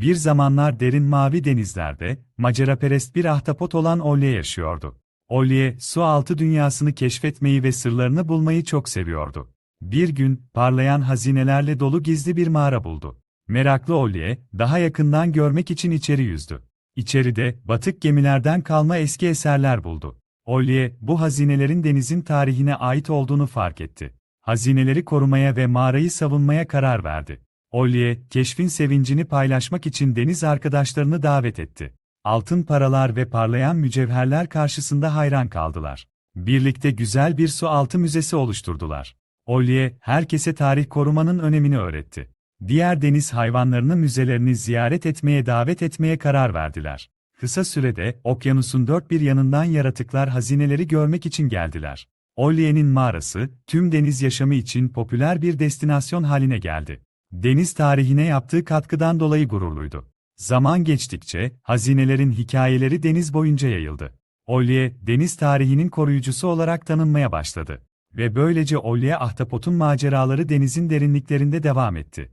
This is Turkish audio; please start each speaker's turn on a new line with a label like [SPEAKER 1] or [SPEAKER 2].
[SPEAKER 1] Bir zamanlar derin mavi denizlerde, maceraperest bir ahtapot olan Olye yaşıyordu. Olye, su altı dünyasını keşfetmeyi ve sırlarını bulmayı çok seviyordu. Bir gün, parlayan hazinelerle dolu gizli bir mağara buldu. Meraklı Olye, daha yakından görmek için içeri yüzdü. İçeride, batık gemilerden kalma eski eserler buldu. Olye, bu hazinelerin denizin tarihine ait olduğunu fark etti. Hazineleri korumaya ve mağarayı savunmaya karar verdi. Olye, keşfin sevincini paylaşmak için deniz arkadaşlarını davet etti. Altın paralar ve parlayan mücevherler karşısında hayran kaldılar. Birlikte güzel bir su altı müzesi oluşturdular. Olye, herkese tarih korumanın önemini öğretti. Diğer deniz hayvanlarını müzelerini ziyaret etmeye davet etmeye karar verdiler. Kısa sürede, okyanusun dört bir yanından yaratıklar hazineleri görmek için geldiler. Olye'nin mağarası, tüm deniz yaşamı için popüler bir destinasyon haline geldi. Deniz tarihine yaptığı katkıdan dolayı gururluydu. Zaman geçtikçe, hazinelerin hikayeleri deniz boyunca yayıldı. Olye, deniz tarihinin koruyucusu olarak tanınmaya başladı. Ve böylece Olye Ahtapot'un maceraları denizin derinliklerinde devam etti.